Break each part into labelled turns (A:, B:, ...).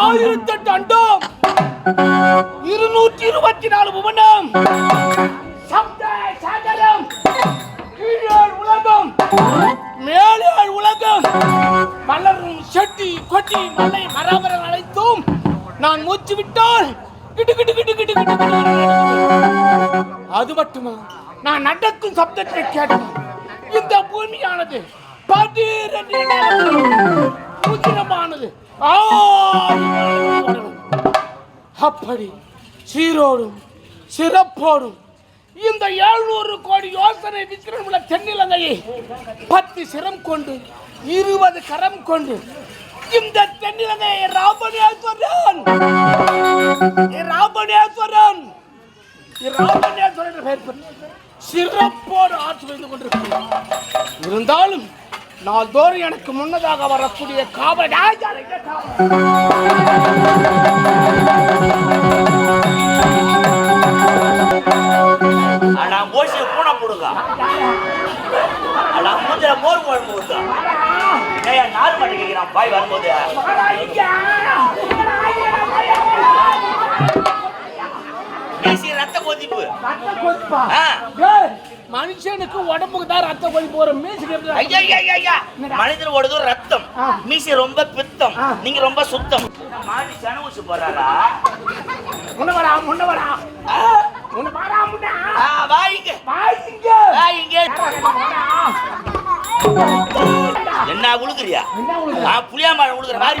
A: ஆயிரத்தெட்டு அண்டம். இருநூற்றி இருபத்தி நாலு புவனம். மேலாள் உலகம் மலரும் செட்டி கொட்டி மலை பராபர அழைத்தும் நான் மூச்சு விட்டால் கிட்டு கிட்டு கிட்டு கிட்டு கிட்டு அது மட்டுமா நான் நடக்கும் சப்தத்தை கேட்டேன். இந்த பூமியானது பதினமானது அப்படி சீரோடும் சிறப்போடும் இந்த எழுநூறு கோடி யோசனை விக்கிரமுள்ள தென்னிலங்கையை பத்து சிரம் கொண்டு இருபது கரம் கொண்டு இந்த தென்னிலங்கையை ராபணேஸ்வரன் ராபணேஸ்வரன் சிறப்போடு ஆட்சி செய்து கொண்டிருக்கிறேன் இருந்தாலும் நாள்தோறும் எனக்கு முன்னதாக வரக்கூடிய காவல்
B: பூனை போடுங்க. மோர் குழம்பு ஊத்தா. மணி கேட்கிறான் பாய் வரும்போது. பேசி ரத்த கொதிப்பு.
A: ரத்த மனுஷனுக்கு உடம்புக்கு தான் ரத்த கொதிப்பு வரும். மீசுக்கு
B: ஐயா ஐயா, ஐயா. ஓடுது ரத்தம். மீசி ரொம்ப பித்தம். நீங்க ரொம்ப சுத்தம். மாடி சனவுச்சு போறாரா
A: முன்ன வரா முன்ன வரா முன்ன வரா முன்ன.
B: ஆ, வாயிங்க
A: வாய்ங்க
B: வாயிங்க என்ன
A: உங்களுக்கு
B: நான் புளியாமரம் கொடுக்குற மாதிரி.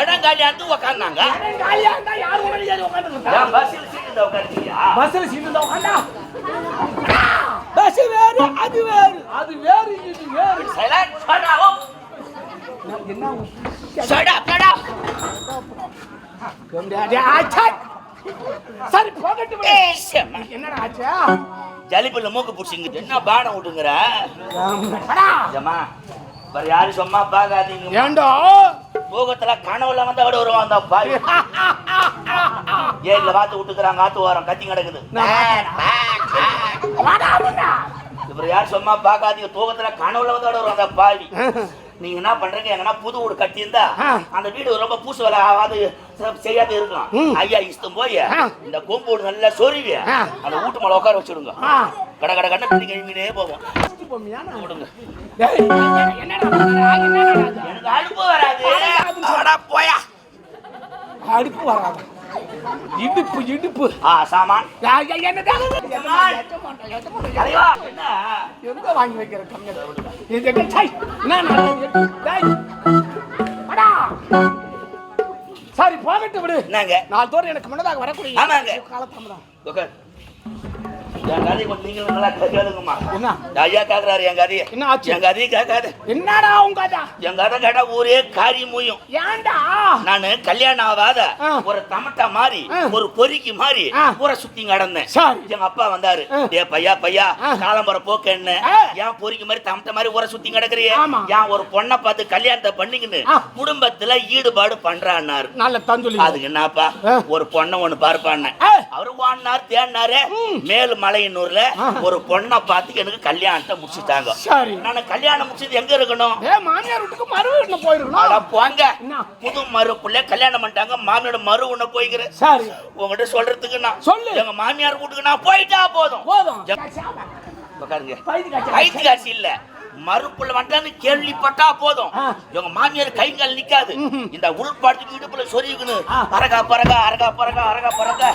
B: இடம் காலியா இருந்து
A: உட்கார்ந்தாங்க காலியா இருந்தா யார் வேறு அது வேறு. அது வேறு இது வேறு. என்ன
B: சடா சடா கம்டாடே மூக்கு புடிச்சிங்கிட்டு என்ன பாடம் விட்டுங்கிற? ஜமா வேற யாரும் சும்மா பார்க்காதீங்க.
A: ஏண்டா?
B: தூக்கத்துல கனவுல வந்தா விட வருவான் அந்த பாய். ஏரியில பார்த்து விட்டுக்கிறாங்க ஆத்து வாரம் கத்தி கிடக்குது. இவர் யாரும் சும்மா பார்க்காதீங்க. தூக்கத்துல கனவுல வந்து வருவான் அந்த பாவி நீங்க என்ன பண்றீங்க? எங்கன்னா புது வீடு கட்டி இருந்தா
A: ஆ.
B: அந்த வீடு ரொம்ப பூசு வேலை ஆகாது சிறப்பு செய்யாத இருக்கலாம்
A: ம்.
B: ஐயா இஷ்டம் போய். இந்த கொம்பு நல்லா சொருவி. அந்த வீட்டு மேல உட்கார வச்சிடுங்க.
A: ஆ.
B: கட கட கட தண்ணி கழுவினே போவோம் எனக்கு அடுப்பு வராது. போயா.
A: அடுப்பு வராது. இடுப்பு இடுப்பு.
B: ஆ சாமான்.
A: எங்க வாங்கி வைக்கிற கம்மியா சரி போகட்டு விடு.
B: நாங்க
A: நாலு தோறும் எனக்கு முன்னதாக வரக்கூடிய
B: காலத்தாமதான்
A: காலத்தாமதம்
B: உட்கார். என் கதையை கொஞ்சம் நீங்களும் நல்லா கேளுங்கம்மா
A: என்ன
B: ஐயா கேக்குறாரு என் கதையை
A: என்ன ஆச்சு?
B: என் கதையை கேட்காது
A: என்னடா உங்க கதை
B: என் கதை கேட்டா ஊரே காரி மூயும்
A: ஏன்டா
B: நானு கல்யாணம் ஆகாத. ஒரு தமட்டா மாறி. ஒரு பொறிக்கு மாறி
A: ஆ.
B: ஊரை சுத்தி கடந்தேன்
A: சரி
B: எங்க அப்பா வந்தாரு
A: ஆ.
B: டே பையா பையா
A: ஆ.
B: காலம்பர போக்கு என்ன
A: ஆ.
B: ஏன் பொறிக்கு மாதிரி தமட்ட மாதிரி ஊரை சுத்தி கிடக்குறியே. ஏன் ஒரு பொண்ணை பார்த்து கல்யாணத்தை பண்ணிக்கின்னு. குடும்பத்துல ஈடுபாடு பண்றான்னாரு
A: நல்ல
B: அதுக்கு என்னப்பா. ஒரு பொண்ணை ஒண்ணு பார்ப்பான்னு. அவரு வாடினார் தேடினாரு
A: ம்.
B: மேல் மலையனூர்ல
A: ஆ.
B: ஒரு பொண்ணை பார்த்து எனக்கு கல்யாணத்தை முடிச்சுட்டாங்க. நான் கல்யாணம் முடிச்சது எங்க இருக்கணும்?
A: மாமியார் வீட்டுக்கு மறு வீட்டுல போயிருக்கணும்.
B: போங்க. புது மறுப்புள்ள கல்யாணம் பண்ணிட்டாங்க. மாமியோட மறு உன்ன போய்க்கிறேன். உங்ககிட்ட சொல்றதுக்கு நான்
A: சொல்லு.
B: எங்க மாமியார் வீட்டுக்கு நான் போயிட்டா போதும்.
A: போதும். பைத்து
B: காசு இல்ல. மறுப்புள்ள வந்தான்னு கேள்விப்பட்டா போதும். இவங்க மாமியார் கை கால் நிக்காது இந்த உள்பாட்டுக்கு இடுப்புல சொருகிக்கணும்
A: ஆ.
B: அரகா பரகா அரகா பரகா அரகா பரகா.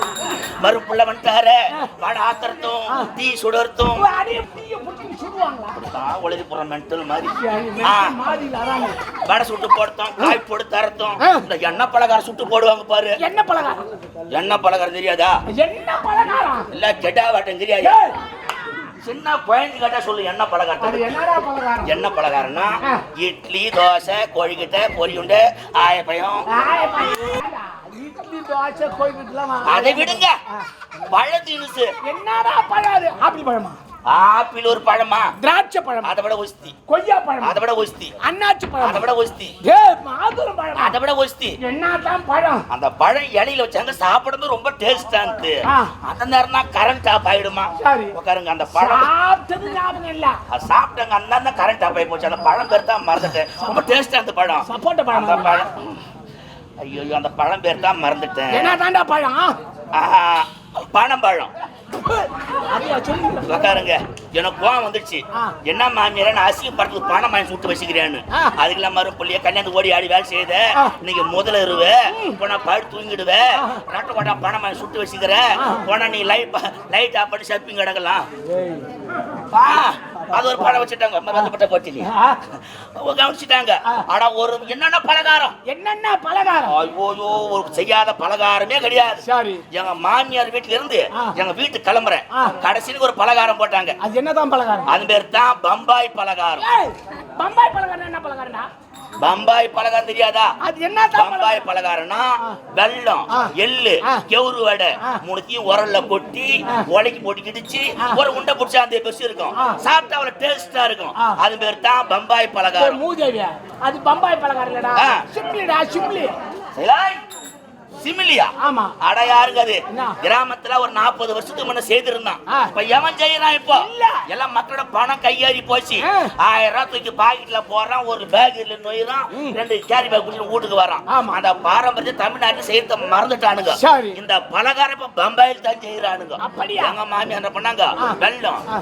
B: மறுப்புள்ள வந்துட்டாரு. வட ஆத்திரத்தும். தீ சுடர்த்தும். உலகி போற மென்டல் மாதிரி. வடை சுட்டு போடுத்தோம் காய் போட்டு தரத்தோம். இந்த எண்ணெய் பலகாரம் சுட்டு போடுவாங்க பாரு.
A: என்ன பலகாரம்?
B: எண்ணெய் பலகாரம் தெரியாதா?
A: என்ன பலகாரம்?
B: இல்ல கெட்டா வாட்டம் தெரியாது? சின்ன குழந்தை கேட்டா சொல்லு
A: அது
B: பலகாரம்? எண்ணெய் பலகாரம்னா. இட்லி தோசை கோழிக்கிட்ட பொரியுண்டு ஆயப்பயம். அதை விடுங்க. பழ தினுசு.
A: என்னடா பழம் ஆப்பிள் பழமா?
B: ஆப்பிள் ஒரு பழமா?
A: திராட்சை பழம்?
B: அதை விட ஒஸ்தி.
A: கொய்யா பழம்?
B: அதை விட ஒஸ்தி. அதை
A: பழம்?
B: விட ஒஸ்தி.
A: ஏய் மாதுளம் பழம்?
B: அதை விட ஒஸ்தி.
A: என்னதான் பழம்?
B: அந்த பழம் இலையில வச்சாங்க சாப்பிடுறது ரொம்ப டேஸ்டா இருந்து
A: ஆ.
B: அந்த நேரம் தான் கரண்ட் ஆஃப் ஆயிடுமா?
A: சரி.
B: உட்காருங்க அந்த பழம்
A: சாப்பிட்டது ஞாபகம் இல்ல.
B: அது சாப்பிட்டாங்க அந்த கரண்ட் ஆஃப் ஆகி போச்சு. அந்த பழம் பேர் தான் மறந்துட்டேன். ரொம்ப டேஸ்டா அந்த பழம்.
A: சப்போட்டா பழம்
B: அந்த பழம். ஐயோ அந்த பழம் பேர் தான் மறந்துட்டேன்.
A: என்னதான்டா பழம்?
B: ஆஹா, பனம்பழம். உட்காருங்க. எனக்கு கோவம் வந்துடுச்சு.
A: ஆ.
B: என்ன மாமியார நான் அசிங்கப்படுறது பணம் வாங்கி சுட்டு வச்சுக்கிறேன்னு.
A: ஆ.
B: அதுக்கெல்லாம் மறு புள்ளிய கல்யாணம் ஓடி ஆடி வேலை செய்யுத. இன்னைக்கு முதல்ல இருவே. போனா படு தூங்கிடுவே.
A: ஆ.
B: ரெட்ட கோட்டா பணம் வாங்கி சுட்டு வச்சுக்கிற.
A: ஆ.
B: போனா நீ லைட் லைட் ஆஃப் பண்ணி ஷப்பிங் கிடக்கலாம். ஆ, அது ஒரு பழம் வச்சுட்டாங்க. மறந்துபட்ட போச்சு. கவனிச்சுட்டாங்க. ஆனா ஒரு என்னென்ன பலகாரம்?
A: என்னென்ன பலகாரம்?
B: ஐயோயோ ஒரு செய்யாத பலகாரமே கிடையாது.
A: சரி.
B: எங்க மாமியார் வீட்டுல இருந்து. எங்க வீட்டுக்கு கிளம்புறேன்.
A: ஆ.
B: கடைசிக்கு ஒரு பலகாரம் போட்டாங்க.
A: அது என்னதான் பலகாரம்?
B: அது பேர் தான் பம்பாய் பலகாரம்.
A: பம்பாய் பலகாரம் என்ன பலகாரம்டா?
B: பம்பாய் பலகாரம் தெரியாதா
A: அது என்னதான்
B: பம்பாய்
A: பலகாரம்
B: பலகாரம்னா
A: ஆ.
B: எள்ளு. கெவுரு வடை
A: ஆ.
B: மூணுத்தையும் உரல்ல கொட்டி. உலைக்கு போட்டு கிடிச்சு. ஒரு உண்டை பிடிச்சா அந்த பெருசு இருக்கும். சாப்பிட்டா அவ்வளவு டேஸ்டா இருக்கும். அது பேர் தான் பம்பாய் பலகாரம்
A: மூதேவியா அது பம்பாய் பலகாரம் இல்லடா. சிம்லிடா சிம்லி
B: சிமிலியா
A: ஆமா
B: அட யாருங்க அது? கிராமத்துல ஒரு நாற்பது வருஷத்துக்கு முன்ன செய்திருந்தான். இப்ப எவன் செய்யறான் இப்போ. எல்லாம் மக்களோட பணம் கையேறி போச்சு. ஆயிரம் ரூபாய் தூக்கி பாக்கெட்ல போறான் ஒரு பேக்ல நொய்றான். ரெண்டு கேரி பேக் குடிச்சு வீட்டுக்கு வரான். அந்த பாரம்பரிய தமிழ்நாட்டுல செய்யறத மறந்துட்டானுங்க. இந்த பலகாரம் இப்ப பம்பாயில் தான் செய்யறானுங்க? எங்க மாமி என்ன பண்ணாங்க
A: ஆ.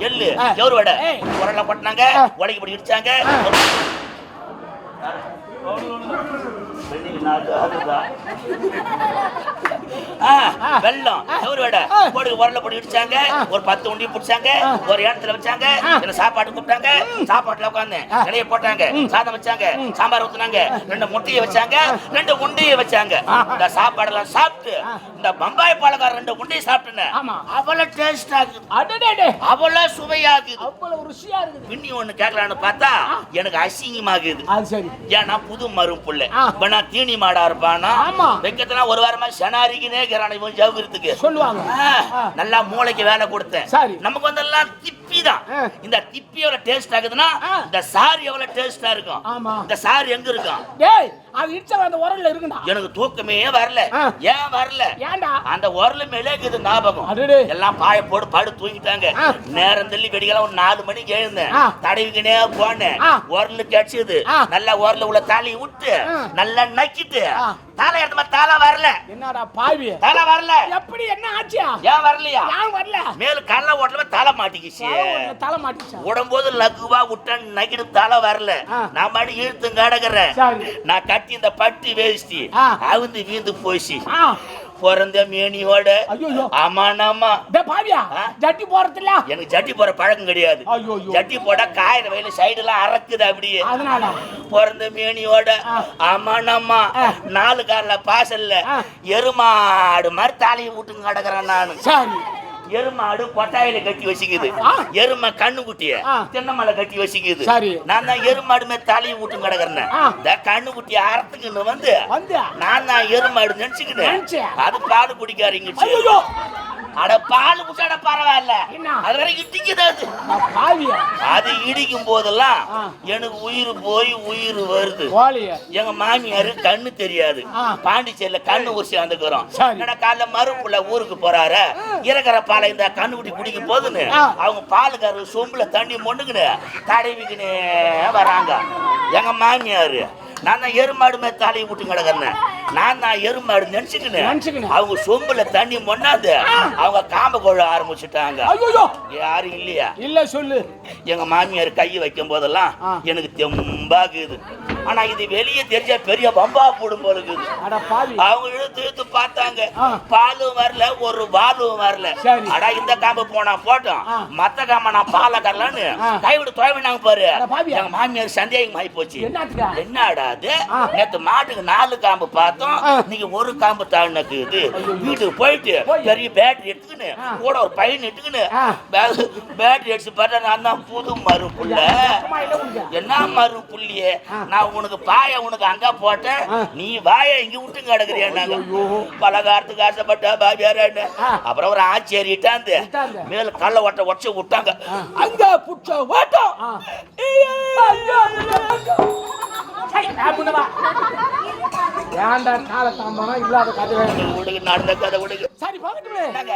B: எள்ளு. எவரு வடை
A: ஏய்.
B: உரல்ல கொட்டினாங்க
A: ஆ.
B: உடைக்கு போட்டு இடிச்சாங்க
A: ஆ.
B: அதுதான் ஆ. எவரு வடை
A: ஆ.
B: போட்டு உரல்ல போட்டு இடிச்சாங்க. ஒரு பத்து உண்டி பிடிச்சாங்க. ஒரு இடத்துல வச்சாங்க. என்ன சாப்பாடு கூப்பிட்டாங்க சாப்பாட்டுல உட்கார்ந்தேன்
A: ஆ.
B: இலைய போட்டாங்க. சாதம் வச்சாங்க. சாம்பார் ஊத்துனாங்க ரெண்டு முட்டையை வச்சாங்க ரெண்டு உண்டையை வச்சாங்க. இந்த சாப்பாடெல்லாம் சாப்பிட்டு. இந்த பம்பாய் பாலக்கார ரெண்டு உண்டையை சாப்பிட்டேன். அவ்வளவு டேஸ்ட் ஆகுது அவ்வளவு சுவையாகுது
A: அவ்வளவு ருசியா இருக்குது
B: பின்னி ஒண்ணு கேட்கலான்னு பார்த்தா. எனக்கு அசிங்கமாகுது ஏன்னா புது மரும் புள்ள
A: ஆ.
B: இப்ப நான் தீனி மாடா இருப்பானா
A: ஆமா.
B: வெக்கத்துல ஒரு வாரமா செனாரிக்குனே இருக்கிறான் இவன்
A: சொல்லுவாங்க.
B: நல்லா மூளைக்கு வேலை கொடுத்தேன்
A: சரி.
B: நமக்கு வந்தெல்லாம் திப்பி தான். இந்த திப்பி எவ்வளவு டேஸ்ட் ஆகுதுன்னா. இந்த சாரி எவ்வளவு டேஸ்டா இருக்கும்.
A: ஆமா.
B: இந்த சாரி எங்க இருக்கும்?
A: டேய் அது இடிச்ச அந்த உரல்ல இருக்குடா
B: எனக்கு தூக்கமே வரல. ஏன் வரல?
A: ஏன்டா?
B: அந்த உரல மேலே இருக்குது ஞாபகம். எல்லாம் பாய போட்டு படு தூங்கிட்டாங்க. நேரம் தள்ளி வெடிக்கலாம் ஒரு நாலு மணிக்கு எழுந்தேன். தடவிக்கினே போனேன். உரலு கிடைச்சது. நல்லா உரல உள்ள தாலியை விட்டு. நல்லா நக்கிட்டு. தாலை எடுத்த மாதிரி தாளா வரல.
A: என்னடா பாவி?
B: தாளா வரல.
A: எப்படி என்ன ஆச்சியா?
B: ஏன் வரலையா?
A: ஏன் வரல?
B: மேல கல்ல ஓட்டல தலை மாட்டிக்கிச்சு.
A: தலை மாட்டிச்சா?
B: உடம்போது லகுவா விட்டன் நக்கிட்டு தலை வரல. நான் பாடி இழுத்து கடக்குறேன் நான் கட்டி இந்த பட்டி வேஷ்டி
A: ஆ.
B: அவுந்து வீந்து போச்சு. பிறந்த மேனியோட ஆமானாமா
A: டேய் பாவியா? ஜட்டி போறதில்ல?
B: எனக்கு ஜட்டி போற பழக்கம் கிடையாது. ஜட்டி போட காயிற வயல சைடு எல்லாம் அறக்குது அப்படியே. பிறந்த மேனியோட
A: ஆ.
B: நாலு கால்ல பாசல்ல. எருமாடு மாதிரி தாலியை விட்டு கிடக்குறேன் நானு. எருமாடு கொட்டாயில கட்டி வச்சுக்குது. எருமை கண்ணு குட்டிய
A: ஆ.
B: தென்னமலை கட்டி வச்சுக்குது. நான் தான் எருமாடு மேல தலையை விட்டு கிடக்குறேன். இந்த கண்ணு குட்டிய அறத்துக்குன்னு வந்து நான் தான் எருமாடு நினைச்சுக்கிட்டேன். அது பால் குடிக்காரங்க அட பால் குடிச்சாட பரவாயில்ல? அது வரைக்கும் இடிக்குது அது இடிக்கும் போதெல்லாம். எனக்கு உயிர் போய் உயிர் வருது எங்க மாமியாரு கண்ணு தெரியாது. பாண்டிச்சேரியில கண்ணு ஊசி வந்துக்கிறோம். என்னடா காலைல மறுப்புல ஊருக்கு போறாரு இறக்குற பாலை இந்த கண்ணு குடிக்க போதுன்னு. அவங்க பாலுக்காரர் சொம்புல தண்ணி மொண்டுக்குன்னு தடவிக்கினே வராங்க எங்க மாமியாரு நான் தான் எருமாடு மேல தலையை விட்டு கிடக்குறேன் நான் தான் எருமாடு நினைச்சுக்கினேன். அவங்க சொம்புல தண்ணி மொண்டாந்து அவங்க காம்ப கொள்ள ஆரம்பிச்சுட்டாங்க. யாரும் இல்லையா?
A: இல்ல சொல்லு.
B: எங்க மாமியார் கை வைக்கும் போதெல்லாம். எனக்கு தெம்பாக்குது ஆனா இது வெளியே தெரிஞ்ச பெரிய பம்பா போடும் போல இருக்குது அவங்க இழுத்து பார்த்தாங்க. பாலும் வரல ஒரு பாலும் வரல. அடா இந்த காம்பு போனா போட்டோம். மத்த காம்ப நான் பால கரலான்னு
A: ஆ.
B: கைவிட்டு துவைவினாங்க பாரு. எங்க மாமியார் சந்தேகம் ஆகி போச்சு என்னடா அது. நேத்து மாட்டுக்கு நாலு காம்பு பார்த்தோம். நீங்க ஒரு காம்பு தாண்டினக்கு இது வீட்டுக்கு போயிட்டு
A: போய்.
B: பெரிய பேட்டரி எடுத்துக்கின்னு. கூட ஒரு பையன் எடுத்துக்கின்னு பேட்டரி அடிச்சு பார்த்தா நான் தான் புது மறு புள்ள என்ன மறு புள்ளியே. நான் உனக்கு பாய உனக்கு அங்க போட்டேன். நீ வாய இங்க விட்டு கிடக்குறியாண்டாங்க பலகாரத்துக்கு ஆசைப்பட்ட பாபியாரான்னு
A: ஆ.
B: அப்புறம் ஒரு ஆச்சேரி இட்டாந்து
A: இட்டாந்து.
B: மேல கல்ல ஒட்ட உடச்சு விட்டாங்க. அங்க புடிச்ச ஓட்டம்
A: காலத்தாம்பனா இல்லாத கதை
B: விடுங்க நடந்த கதை விடுங்க
A: சரி
B: என்னங்க?